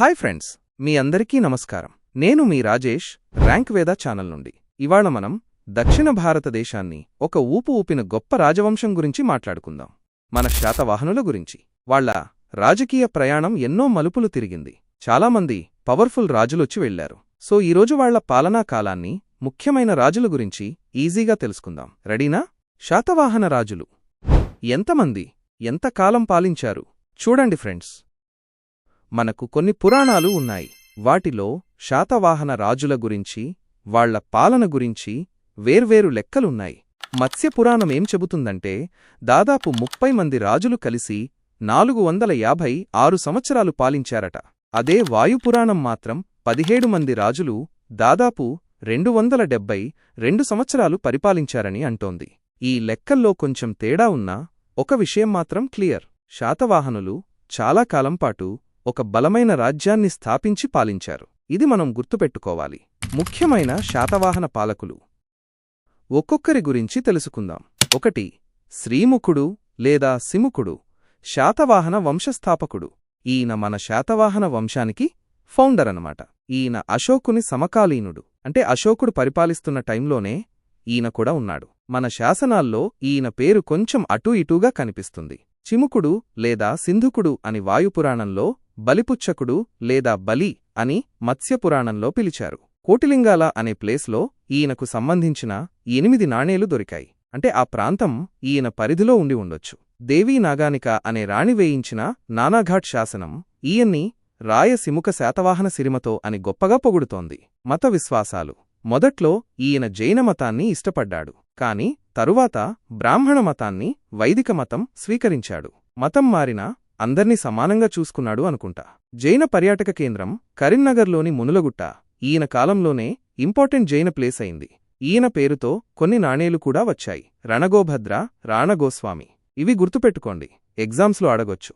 Hi friends మీ అందరికీ నమస్కారం. నేను మీ రాజేష్ ర్యాంక్ వేద ఛానల్ నుండి. ఇవాళ మనం దక్షిణ భారతదేశాన్ని ఒక ఊపు ఊపిన గొప్ప రాజవంశం గురించి మాట్లాడుకుందాం. మన శాతవాహనుల గురించి. వాళ్ళ రాజకీయ ప్రయాణం ఎన్నో మలుపులు తిరిగింది. చాలామంది పవర్ఫుల్ రాజులొచ్చి వెళ్ళారు సో ఈరోజు వాళ్ళ పాలనా కాలాన్ని ముఖ్యమైన రాజుల గురించి ఈజీగా తెలుసుకుందాం. రెడీనా? శాతవాహన రాజులు. ఎంతమంది ఎంతకాలం పాలించారు? చూడండి ఫ్రెండ్స్. మనకు కొన్ని పురాణాలు ఉన్నాయి. వాటిలో శాతవాహన రాజుల గురించి వాళ్ళ పాలన గురించి వేర్వేరు లెక్కలున్నాయి. మత్స్యపురాణం ఏం చెబుతుందంటే దాదాపు ముప్పై మంది రాజులు కలిసి నాలుగు వందల యాభై ఆరు సంవత్సరాలు పాలించారట. అదే వాయుపురాణం మాత్రం పదిహేడు మంది రాజులు దాదాపు రెండు వందల డెబ్బై రెండు సంవత్సరాలు పరిపాలించారని అంటోంది. ఈ లెక్కల్లో కొంచెం తేడా ఉన్నా ఒక విషయం మాత్రం క్లియర్. శాతవాహనులు చాలా కాలంపాటు ఒక బలమైన రాజ్యాన్ని స్థాపించి పాలించారు. ఇది మనం గుర్తుపెట్టుకోవాలి. ముఖ్యమైన శాతవాహన పాలకులు. ఒక్కొక్కరి గురించి తెలుసుకుందాం. ఒకటి శ్రీముఖుడు లేదా సిముకుడు శాతవాహన వంశస్థాపకుడు. ఈయన మన శాతవాహన వంశానికి ఫౌండర్ అనమాట ఈయన అశోకుని సమకాలీనుడు. అంటే అశోకుడు పరిపాలిస్తున్న టైంలోనే ఈయన కూడా ఉన్నాడు. మన శాసనాల్లో ఈయన పేరు కొంచెం అటూ ఇటూగా కనిపిస్తుంది. చిముకుడు లేదా సింధుకుడు అని వాయుపురాణంలో బలిపుచ్చకుడు లేదా బలి అని మత్స్యపురాణంలో పిలిచారు. కోటిలింగాల అనే ప్లేస్లో ఈయనకు సంబంధించిన ఎనిమిది నాణేలు దొరికాయి. అంటే ఆ ప్రాంతం ఈయన పరిధిలో ఉండి ఉండొచ్చు. దేవీ నాగానిక అనే రాణి వేయించిన నానాఘాట్ శాసనం ఈయన్ని రాయసిముఖ శాతవాహన సిరిమతో అని గొప్పగా పొగుడుతోంది. మత విశ్వాసాలు. మొదట్లో ఈయన జైన మతాన్ని ఇష్టపడ్డాడు. కాని తరువాత బ్రాహ్మణ మతాన్ని వైదిక మతం స్వీకరించాడు. మతం మారినా అందర్నీ సమానంగా చూసుకున్నాడు అనుకుంటా. జైన పర్యాటక కేంద్రం కరీంనగర్లోని మునులగుట్ట. ఈయన కాలంలోనే ఇంపార్టెంట్ జైన ప్లేస్ అయింది. ఈయన పేరుతో కొన్ని నాణేలు కూడా వచ్చాయి. రణగోభద్ర రాణగోస్వామి. ఇవి గుర్తుపెట్టుకోండి. ఎగ్జామ్స్లో అడగొచ్చు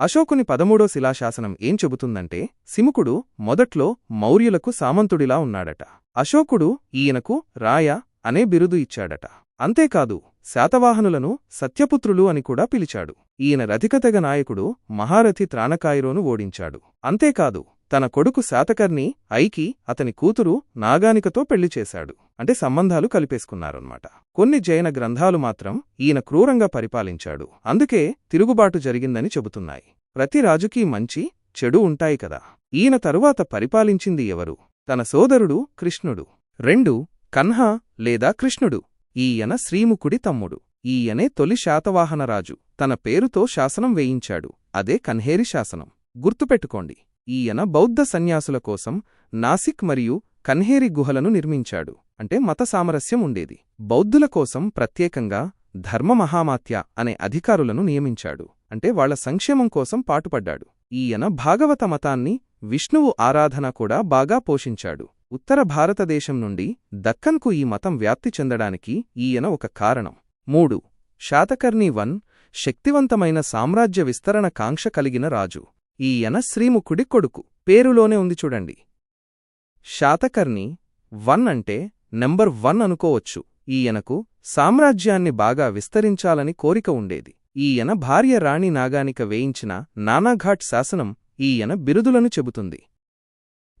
అశోకుని పదమూడో శిలాశాసనం ఏం చెబుతుందంటే సిముకుడు మొదట్లో మౌర్యులకు సామంతుడిలా ఉన్నాడట. అశోకుడు ఈయనకు రాయ అనే బిరుదు ఇచ్చాడట. అంతేకాదు శాతవాహనులను సత్యపుత్రులు అని కూడా పిలిచాడు. ఈయన రథికతెగ నాయకుడు మహారథి త్రాణకాయిరోను ఓడించాడు. అంతేకాదు తన కొడుకు శాతకర్ణి ఐకి అతని కూతురు నాగానికతో పెళ్ళి చేశాడు. అంటే సంబంధాలు కలిపేసుకున్నారన్నమాట. కొన్ని జైన గ్రంథాలు మాత్రం ఈయన క్రూరంగా పరిపాలించాడు. అందుకే తిరుగుబాటు జరిగిందని చెబుతున్నాయి. ప్రతి రాజుకీ మంచి చెడు ఉంటాయి కదా. ఈయన తరువాత పరిపాలించింది ఎవరు? తన సోదరుడు కృష్ణుడు. రెండు కన్హ లేదా కృష్ణుడు. ఈయన శ్రీముఖుడి తమ్ముడు. ఈయనే తొలి శాతవాహనరాజు. తన పేరుతో శాసనం వేయించాడు. అదే కన్హేరి శాసనం. గుర్తుపెట్టుకోండి ఈయన బౌద్ధ సన్యాసుల కోసం నాసిక్ మరియు కన్హేరి గుహలను నిర్మించాడు. అంటే మత సామరస్యం ఉండేది. బౌద్ధుల కోసం ప్రత్యేకంగా ధర్మమహామాత్య అనే అధికారులను నియమించాడు. అంటే వాళ్ళ సంక్షేమం కోసం పాటుపడ్డాడు. ఈయన భాగవత మతాన్ని విష్ణువు ఆరాధన కూడా బాగా పోషించాడు. ఉత్తర భారతదేశం నుండి దక్కన్కు ఈ మతం వ్యాప్తి చెందడానికి ఈయన ఒక కారణం. మూడు. శాతకర్ణి వన్ శక్తివంతమైన సామ్రాజ్య విస్తరణ కాంక్ష కలిగిన రాజు. ఈయన శ్రీముఖుడి కొడుకు. పేరులోనే ఉంది చూడండి. శాతకర్ణి వన్ అంటే నెంబర్ వన్ అనుకోవచ్చు. ఈయనకు సామ్రాజ్యాన్ని బాగా విస్తరించాలని కోరిక ఉండేది. ఈయన భార్య రాణి నాగానిక వేయించిన నానాఘాట్ శాసనం ఈయన బిరుదులను చెబుతుంది.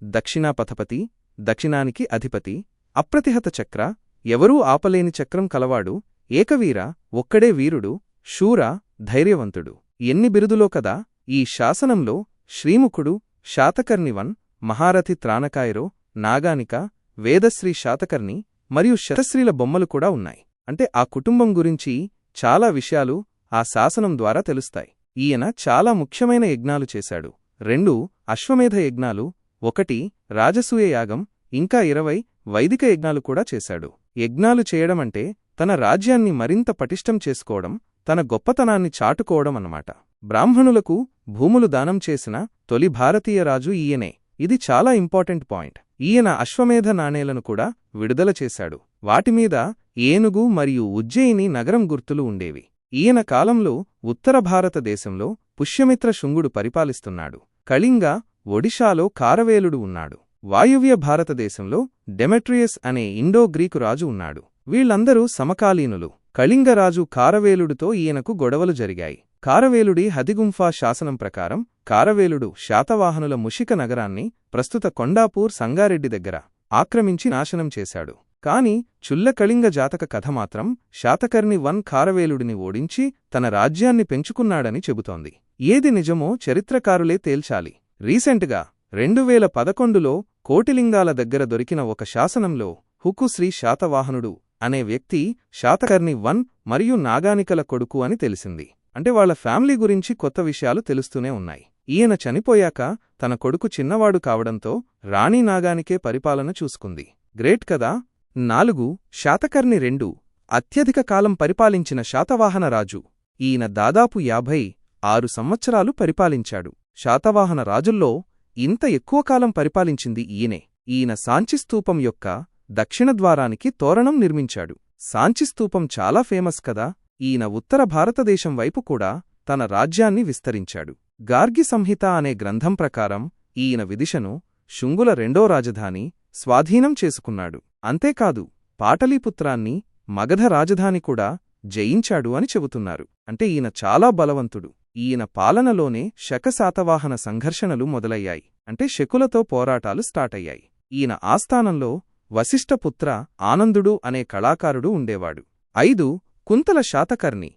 దక్షిణాపథపతి దక్షిణానికి అధిపతి అప్రతిహత చక్ర ఎవరూ ఆపలేని చక్రం కలవాడు ఏకవీర ఒక్కడే వీరుడు శూర ధైర్యవంతుడు. ఎన్ని బిరుదులో కదా ఈ శాసనంలో శ్రీముఖుడు శాతకర్ణివన్ మహారథి త్రానకాయరో నాగానిక వేదశ్రీ శాతకర్ణి మరియు శతశ్రీల బొమ్మలు కూడా ఉన్నాయి. అంటే ఆ కుటుంబం గురించి చాలా విషయాలు ఆ శాసనం ద్వారా తెలుస్తాయి. ఈయన చాలా ముఖ్యమైన యజ్ఞాలు చేశాడు. రెండు అశ్వమేధ యజ్ఞాలు ఒకటి రాజసూయ యాగం ఇంకా ఇరవై వైదిక యజ్ఞాలు కూడా చేశాడు. యజ్ఞాలు చేయడమంటే తన రాజ్యాన్ని మరింత పటిష్టం చేసుకోవడం తన గొప్పతనాన్ని చాటుకోవడం అన్నమాట. బ్రాహ్మణులకు భూములు దానం చేసిన తొలి భారతీయ రాజు ఈయనే. ఇది చాలా ఇంపార్టెంట్ పాయింట్. ఈయన అశ్వమేధ నాణేలను కూడా విడుదల చేశాడు. వాటిమీద ఏనుగు మరియు ఉజ్జయిని నగరం గుర్తులు ఉండేవి. ఈయన కాలంలో ఉత్తర భారతదేశంలో పుష్యమిత్ర శుంగుడు పరిపాలిస్తున్నాడు. కళింగ ఒడిషాలో కారవేలుడు ఉన్నాడు. వాయువ్య భారతదేశంలో డెమెట్రియస్ అనే ఇండో గ్రీకు రాజు ఉన్నాడు. వీళ్ళందరూ సమకాలీనులు. కళింగరాజు కారవేలుడితో ఈయనకు గొడవలు జరిగాయి. కారవేలుడి హదిగుంఫా శాసనం ప్రకారం కారవేలుడు శాతవాహనుల ముషిక నగరాన్ని ప్రస్తుత కొండాపూర్ సంగారెడ్డి దగ్గర ఆక్రమించి నాశనం చేశాడు. కాని చుల్లకళింగ జాతక కథ మాత్రం శాతకర్ణి వన్ కారవేలుడిని ఓడించి తన రాజ్యాన్ని పెంచుకున్నాడని చెబుతోంది. ఏది నిజమో చరిత్రకారులే తేల్చాలి. రీసెంట్గా రెండువేల పదకొండులో కోటిలింగాల దగ్గర దొరికిన ఒక శాసనంలో హుకుశ్రీ శాతవాహనుడు అనే వ్యక్తి శాతకర్ణి వన్ మరియు నాగానికల కొడుకు అని తెలిసింది. అంటే వాళ్ళ ఫ్యామిలీ గురించి కొత్త విషయాలు తెలుస్తూనే ఉన్నాయి. ఈయన చనిపోయాక తన కొడుకు చిన్నవాడు కావడంతో రాణి నాగానికే పరిపాలన చూసుకుంది. గ్రేట్ కదా? నాలుగు శాతకర్ణి రెండు అత్యధిక కాలం పరిపాలించిన శాతవాహన రాజు. ఈయన దాదాపు యాభై ఆరు సంవత్సరాలు పరిపాలించాడు. శాతవాహన రాజుల్లో ఇంత ఎక్కువ కాలం పరిపాలించింది ఈయనే. ఈయన సాంచిస్తూపం యొక్క దక్షిణ ద్వారానికి తోరణం నిర్మించాడు. సాంచిస్తూపం చాలా ఫేమస్ కదా? ఈయన ఉత్తర భారతదేశం వైపు కూడా తన రాజ్యాన్ని విస్తరించాడు. గార్గి సంహిత అనే గ్రంథం ప్రకారం ఈయన విదిశను శుంగుల రెండో రాజధాని స్వాధీనం చేసుకున్నాడు. అంతేకాదు పాటలీపుత్రాన్ని మగధ రాజధాని కూడా జయించాడు అని చెబుతున్నారు. అంటే ఈయన చాలా బలవంతుడు. ఈయన పాలనలోనే శకశాతవాహన సంఘర్షణలు మొదలయ్యాయి. అంటే శకులతో పోరాటాలు స్టార్టయ్యాయి. ఈయన ఆస్థానంలో వశిష్ఠపుత్ర ఆనందుడు అనే కళాకారుడు ఉండేవాడు. ఐదు కుంతల శాతకర్ణి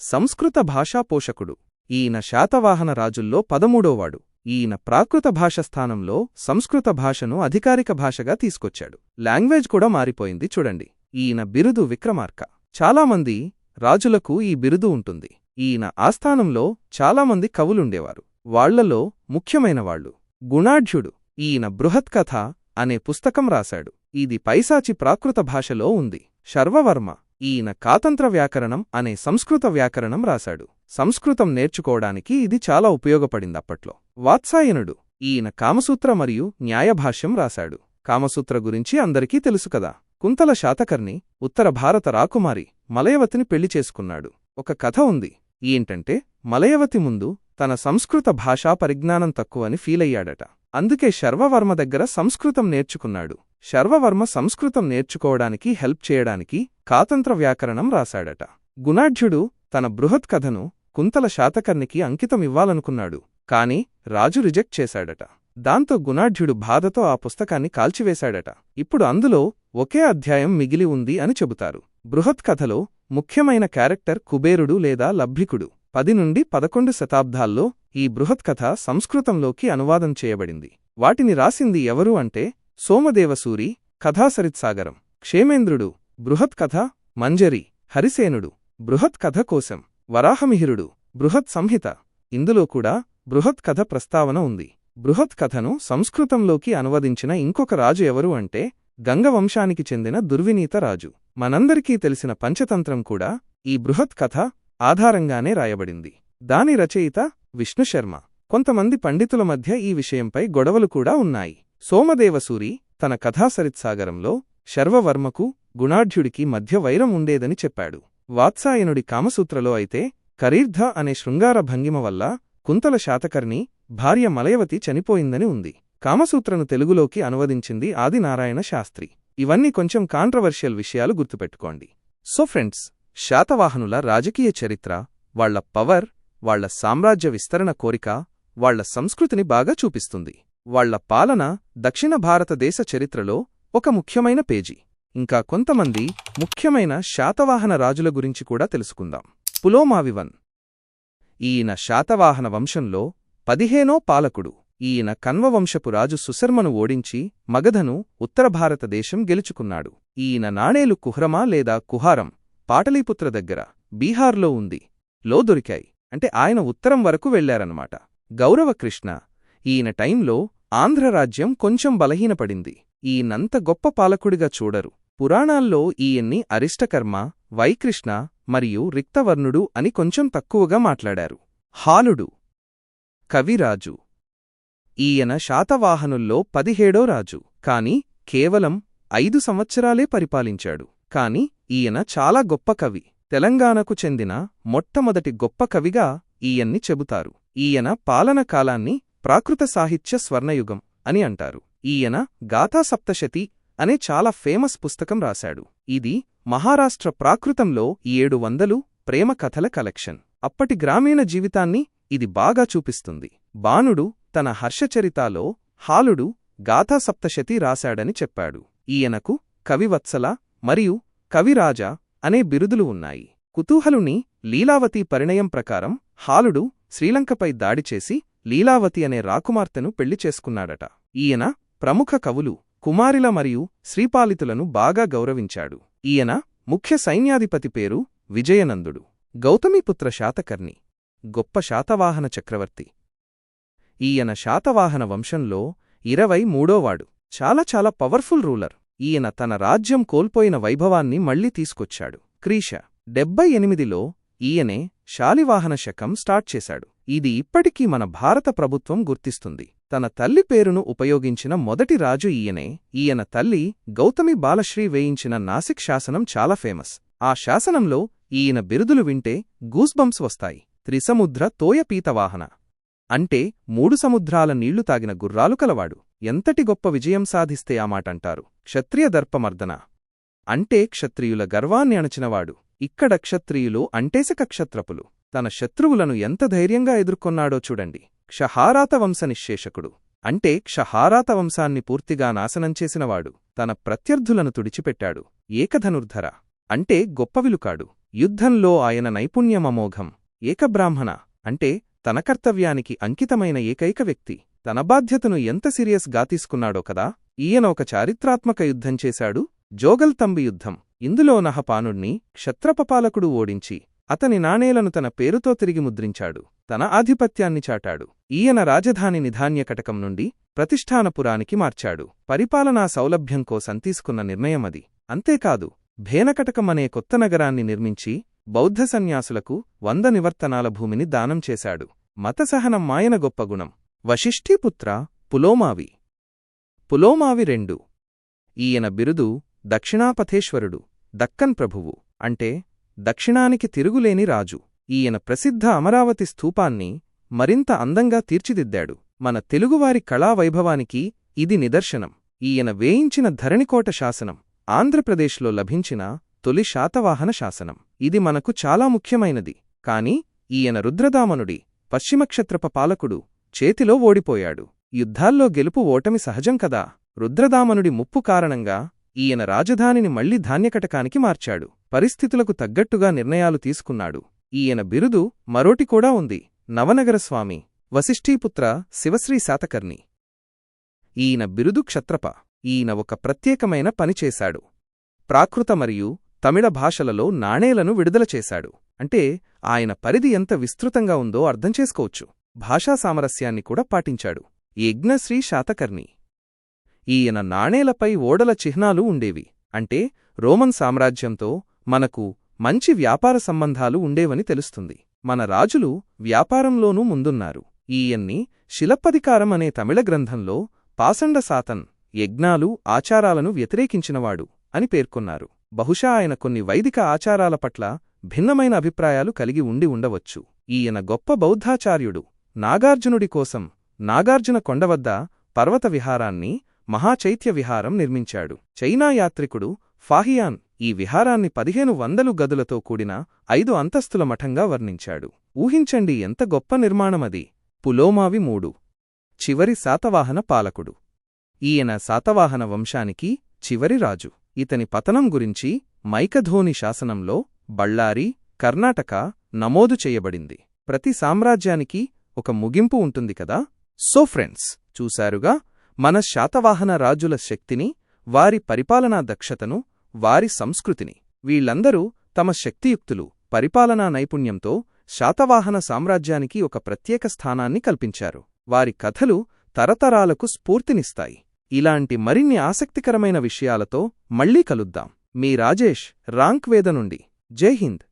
సంస్కృత భాషా పోషకుడు. ఈయన శాతవాహన రాజుల్లో పదమూడోవాడు. ఈయన ప్రాకృత భాష స్థానంలో సంస్కృత భాషను అధికారిక భాషగా తీసుకొచ్చాడు. లాంగ్వేజ్ కూడా మారిపోయింది చూడండి. ఈయన బిరుదు విక్రమార్క. చాలామంది రాజులకు ఈ బిరుదు ఉంటుంది. ఈయన ఆస్థానంలో చాలామంది కవులుండేవారు. వాళ్ళలో ముఖ్యమైనవాళ్ళు. గుణాఢ్యుడు. ఈయన బృహత్కథ అనే పుస్తకం రాశాడు. ఇది పైశాచి ప్రాకృత భాషలో ఉంది. శర్వవర్మ ఈయన కాతంత్ర వ్యాకరణం అనే సంస్కృత వ్యాకరణం రాశాడు. సంస్కృతం నేర్చుకోవడానికి ఇది చాలా ఉపయోగపడిందప్పట్లో. వాత్సాయనుడు ఈయన కామసూత్ర మరియు న్యాయభాష్యం రాశాడు. కామసూత్ర గురించి అందరికీ తెలుసు కదా. కుంతల శాతకర్ణి ఉత్తర భారత రాకుమారి మలయవతిని పెళ్ళి చేసుకున్నాడు. ఒక కథ ఉంది. ఏంటంటే మలయవతి ముందు తన సంస్కృత భాషా పరిజ్ఞానం తక్కువని ఫీలయ్యాడట. అందుకే శర్వవర్మ దగ్గర సంస్కృతం నేర్చుకున్నాడు. శర్వవర్మ సంస్కృతం నేర్చుకోవడానికి హెల్ప్ చేయడానికి కాతంత్ర వ్యాకరణం రాశాడట. గుణాఢ్యుడు తన బృహత్ కథను కుంతల శాతకర్ణికి అంకితమివ్వాలనుకున్నాడు కాని రాజు రిజెక్ట్ చేశాడట. దాంతో గుణాఢ్యుడు బాధతో ఆ పుస్తకాన్ని కాల్చివేశాడట. ఇప్పుడు అందులో ఒకే అధ్యాయం మిగిలి ఉంది అని చెబుతారు. బృహత్ కథలో ముఖ్యమైన క్యారెక్టర్ కుబేరుడు లేదా లబ్ధికుడు పది నుండి పదకొండు శతాబ్దాల్లో ఈ బృహత్ కథ సంస్కృతంలోకి అనువాదం చేయబడింది. వాటిని రాసింది ఎవరు అంటే సోమదేవసూరి కథాసరిత్సాగరం క్షేమేంద్రుడు బృహత్ కథ మంజరి హరిసేనుడు బృహత్ కోసం వరాహమిహిరుడు బృహత్ సంహిత. ఇందులో కూడా బృహత్ కథ ప్రస్తావన ఉంది. బృహత్ కథను సంస్కృతంలోకి అనువదించిన ఇంకొక రాజు ఎవరు అంటే గంగవంశానికి చెందిన దుర్వినీత రాజు. మనందరికీ తెలిసిన పంచతంత్రం కూడా ఈ బృహత్ కథ ఆధారంగానే రాయబడింది. దాని రచయిత విష్ణుశర్మ కొంతమంది పండితుల మధ్య ఈ విషయంపై గొడవలు కూడా ఉన్నాయి. సోమదేవసూరి తన కథాసరిత్సాగరంలో శర్వవర్మకు గుణాఢ్యుడికి మధ్య వైరం ఉండేదని చెప్పాడు. వాత్సాయనుడి కామసూత్రలో అయితే కరీర్ధ అనే శృంగార భంగిమ వల్ల కుంతల శాతకర్ణి భార్య మలయవతి చనిపోయిందని ఉంది. కామసూత్రను తెలుగులోకి అనువదించింది ఆదినారాయణ శాస్త్రి. ఇవన్నీ కొంచెం కాంట్రవర్షియల్ విషయాలు గుర్తుపెట్టుకోండి. సో ఫ్రెండ్స్ శాతవాహనుల రాజకీయ చరిత్ర వాళ్ళ పవర్ వాళ్ళ సామ్రాజ్య విస్తరణ కోరిక వాళ్ళ సంస్కృతిని బాగా చూపిస్తుంది. వాళ్ళ పాలన దక్షిణ భారతదేశ చరిత్రలో ఒక ముఖ్యమైన పేజీ. ఇంకా కొంతమంది ముఖ్యమైన శాతవాహన రాజుల గురించి కూడా తెలుసుకుందాం. పులోమావివన్. ఈయన శాతవాహన వంశంలో పదిహేనో పాలకుడు. ఈయన కన్వవంశపు రాజు సుశర్మను ఓడించి మగధను ఉత్తర భారతదేశం గెలుచుకున్నాడు. ఈయన నాణేలు కుహ్రమా లేదా కుహారం పాటలీపుత్ర దగ్గర బీహార్లో ఉంది. లో దొరికాయి. అంటే ఆయన ఉత్తరం వరకు వెళ్ళారన్నమాట గౌరవకృష్ణ ఈయన టైంలో ఆంధ్రరాజ్యం కొంచెం బలహీనపడింది. ఈయనంత గొప్ప పాలకుడిగా చూడరు. పురాణాల్లో ఈయన్ని అరిష్టకర్మ వైకృష్ణ మరియు రిక్తవర్ణుడు అని కొంచెం తక్కువగా మాట్లాడారు. హాలుడు కవిరాజు. ఈయన శాతవాహనుల్లో పదిహేడో రాజు. కాని కేవలం ఐదు సంవత్సరాలే పరిపాలించాడు. కాని ఈయన చాలా గొప్ప కవి. తెలంగాణకు చెందిన మొట్టమొదటి గొప్ప కవిగా ఈయన్ని చెబుతారు. ఈయన పాలన కాలాన్ని ప్రాకృత సాహిత్య స్వర్ణయుగం అని అంటారు. ఈయన గాథాసప్తశతి అనే చాలా ఫేమస్ పుస్తకం రాశాడు. ఇది మహారాష్ట్ర ప్రాకృతంలో ఏడు వందలు ప్రేమ కథల కలెక్షన్. అప్పటి గ్రామీణ జీవితాన్ని ఇది బాగా చూపిస్తుంది. బాణుడు తన హర్షచరితాలో హాలుడు గాథాసప్తశతి రాశాడని చెప్పాడు. ఈయనకు కవివత్సల మరియు కవిరాజ అనే బిరుదులు ఉన్నాయి. కుతూహలుని లీలావతి పరిణయం ప్రకారం హాలుడు శ్రీలంకపై దాడి చేసి లీలావతి అనే రాకుమార్తెను పెళ్ళి చేసుకున్నాడట. ఈయన ప్రముఖ కవులు కుమారిల మరియు శ్రీపాలితులను బాగా గౌరవించాడు. ఈయన ముఖ్య సైన్యాధిపతి పేరు విజయనందుడు. గౌతమిపుత్ర శాతకర్ణి గొప్ప శాతవాహన చక్రవర్తి. ఈయన శాతవాహన వంశంలో ఇరవై మూడోవాడు. చాలా చాలా పవర్ఫుల్ రూలర్. ఈయన తన రాజ్యం కోల్పోయిన వైభవాన్ని మళ్ళీ తీసుకొచ్చాడు. క్రీష డెబ్బై ఎనిమిదిలో ఈయనే శాలివాహన శకం స్టార్ట్ చేశాడు. ఇది ఇప్పటికీ మన భారత ప్రభుత్వం గుర్తిస్తుంది. తన తల్లి పేరును ఉపయోగించిన మొదటి రాజు ఈయనే. ఈయన తల్లి గౌతమి బాలశ్రీ వేయించిన నాసిక్ శాసనం చాలా ఫేమస్. ఆ శాసనంలో ఈయన బిరుదులు వింటే గూస్బంప్స్ వస్తాయి. త్రిసముద్ర తోయపీతవాహన అంటే మూడు సముద్రాల నీళ్ళు తాగిన గుర్రాలు కలవాడు. ఎంతటి గొప్ప విజయం సాధిస్తే ఆ మాటంటారు. క్షత్రియ దర్పమర్దన. అంటే క్షత్రియుల గర్వాన్ని అణచినవాడు. ఇక్కడ క్షత్రియులు అంటేసక క్షత్రపులు. తన శత్రువులను ఎంత ధైర్యంగా ఎదుర్కొన్నాడో చూడండి. క్షహారాత వంశ నిశ్శేషకుడు. అంటే క్షహారాత వంశాన్ని పూర్తిగా నాశనం చేసినవాడు. తన ప్రత్యర్థులను తుడిచిపెట్టాడు. ఏకధనుర్ధర. అంటే గొప్పవిలుకాడు యుద్ధంలో ఆయన నైపుణ్యమమోఘం. ఏకబ్రాహ్మణ. అంటే తన కర్తవ్యానికి అంకితమైన ఏకైక వ్యక్తి. తన బాధ్యతను ఎంత సీరియస్గా తీసుకున్నాడో కదా? ఈయన ఒక చారిత్రాత్మక యుద్ధం చేశాడు. జోగల్తంబి యుద్ధం. ఇందులో నహపానుణ్ణి క్షత్రపపాలకుడు ఓడించి అతని నాణేలను తన పేరుతో తిరిగి ముద్రించాడు. తన ఆధిపత్యాన్ని చాటాడు. ఈయన రాజధాని నిధాన్యకటకం నుండి ప్రతిష్ఠానపురానికి మార్చాడు. పరిపాలనా సౌలభ్యం కోసం తీసుకున్న నిర్ణయమది. అంతేకాదు భేనకటకం అనే కొత్త నగరాన్ని నిర్మించి బౌద్ధ సన్యాసులకు వంద నివర్తనాల భూమిని దానం చేశాడు. మతసహనం మాయన గొప్ప గుణం. వశిష్ఠీపుత్ర పులోమావి. పులోమావి రెండు. ఈయన బిరుదు దక్షిణాపథేశ్వరుడు దక్కన్ ప్రభువు. అంటే దక్షిణానికి తిరుగులేని రాజు. ఈయన ప్రసిద్ధ అమరావతి స్థూపాన్ని మరింత అందంగా తీర్చిదిద్దాడు. మన తెలుగువారి కళావైభవానికి ఇది నిదర్శనం. ఈయన వేయించిన ధరణికోట శాసనం ఆంధ్రప్రదేశ్లో లభించిన తొలి శాతవాహన శాసనం. ఇది మనకు చాలా ముఖ్యమైనది. కాని ఈయన రుద్రదామనుడి పశ్చిమక్షత్రప పాలకుడు చేతిలో ఓడిపోయాడు. యుద్ధాల్లో గెలుపు ఓటమి సహజం కదా? రుద్రదామనుడి ముప్పు కారణంగా ఈయన రాజధానిని మళ్ళీ ధాన్యకటకానికి మార్చాడు. పరిస్థితులకు తగ్గట్టుగా నిర్ణయాలు తీసుకున్నాడు. ఈయన బిరుదు మరోటి కూడా ఉంది. నవనగరస్వామి వశిష్ఠీపుత్ర శివశ్రీ శాతకర్ణి. ఈయన బిరుదు క్షత్రప. ఈయన ఒక ప్రత్యేకమైన పనిచేశాడు ప్రాకృత మరియు తమిళ భాషలలో నాణేలను విడుదల చేశాడు. అంటే ఆయన పరిధి ఎంత విస్తృతంగా ఉందో అర్థం చేసుకోవచ్చు. భాషా సామరస్యాన్ని కూడా పాటించాడు. యజ్ఞశ్రీ శాతకర్ణి. ఈయన నాణేలపై ఓడల చిహ్నాలు ఉండేవి. అంటే రోమన్ సామ్రాజ్యంతో మనకు మంచి వ్యాపార సంబంధాలు ఉండేవని తెలుస్తుంది. మన రాజులు వ్యాపారంలోనూ ముందున్నారు. ఈయన్ని శిలప్పధికారం అనే తమిళ గ్రంథంలో పాసండ సాతన్ యజ్ఞాలు ఆచారాలను వ్యతిరేకించినవాడు అని పేర్కొన్నారు. బహుశా ఆయన కొన్ని వైదిక ఆచారాల పట్ల భిన్నమైన అభిప్రాయాలు కలిగి ఉండి ఉండవచ్చు. ఈయన గొప్ప బౌద్ధాచార్యుడు. నాగార్జునుడి కోసం నాగార్జున కొండవద్ద పర్వత విహారాన్ని మహాచైత్య విహారం నిర్మించాడు. చైనా యాత్రికుడు ఫాహియాన్ ఈ విహారాన్ని పదిహేను వందలు గదులతో కూడిన ఐదు అంతస్తుల మఠంగా వర్ణించాడు. ఊహించండి ఎంత గొప్ప నిర్మాణమది. పులోమావి మూడు. చివరి శాతవాహన పాలకుడు. ఈయన శాతవాహన వంశానికి చివరి రాజు. ఇతని పతనం గురించి మైకధోని శాసనంలో బళ్ళారి కర్ణాటక నమోదు చేయబడింది. ప్రతి సామ్రాజ్యానికి ఒక ముగింపు ఉంటుంది కదా? సో ఫ్రెండ్స్ చూశారుగా మన శాతవాహన రాజుల శక్తిని వారి పరిపాలనా దక్షతను వారి సంస్కృతిని. వీళ్ళందరూ తమ శక్తియుక్తులు పరిపాలనా నైపుణ్యంతో శాతవాహన సామ్రాజ్యానికి ఒక ప్రత్యేక స్థానాన్ని కల్పించారు. వారి కథలు తరతరాలకు స్ఫూర్తినిస్తాయి. ఇలాంటి మరిన్ని ఆసక్తికరమైన విషయాలతో మళ్ళీ కలుద్దాం. మీ రాజేష్ రాంక్వేద నుండి. జై హింద్.